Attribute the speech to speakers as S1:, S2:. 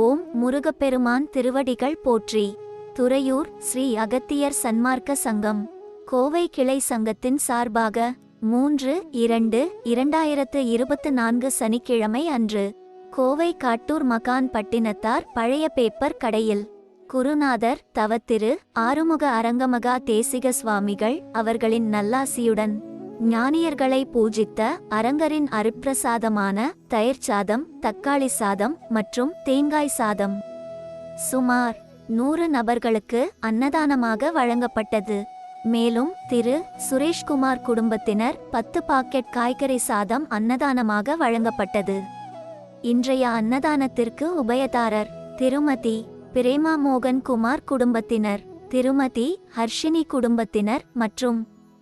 S1: ஓம் முருகப்பெருமான் திருவடிகள் போற்றி. துறையூர் ஸ்ரீ அகத்தியர் சன்மார்க்க சங்கம். கோவை கிளை சங்கத்தின் சார்பாக மூன்று இரண்டு இரண்டாயிரத்து இருபத்து நான்கு சனிக்கிழமை அன்று கோவை காட்டூர் மகான் பட்டினத்தார் பழைய பேப்பர் கடையில் குருநாதர் தவத்திரு ஆறுமுக அரங்கமகா தேசிக சுவாமிகள் அவர்களின் நல்லாசியுடன் ஞானியர்களை பூஜித்த அரங்கரின் அருப்பிரசாதமான தயிர் சாதம் தக்காளி சாதம் மற்றும் தேங்காய் சாதம். சுமார் நூறு நபர்களுக்கு அன்னதானமாக வழங்கப்பட்டது. மேலும் திரு. சுரேஷ்குமார் குடும்பத்தினர் பத்து பாக்கெட் காய்கறி சாதம் அன்னதானமாக வழங்கப்பட்டது. இன்றைய அன்னதானத்திற்கு உபயதாரர் திருமதி பிரேமா மோகன் குமார் குடும்பத்தினர் திருமதி ஹர்ஷினி குடும்பத்தினர் மற்றும்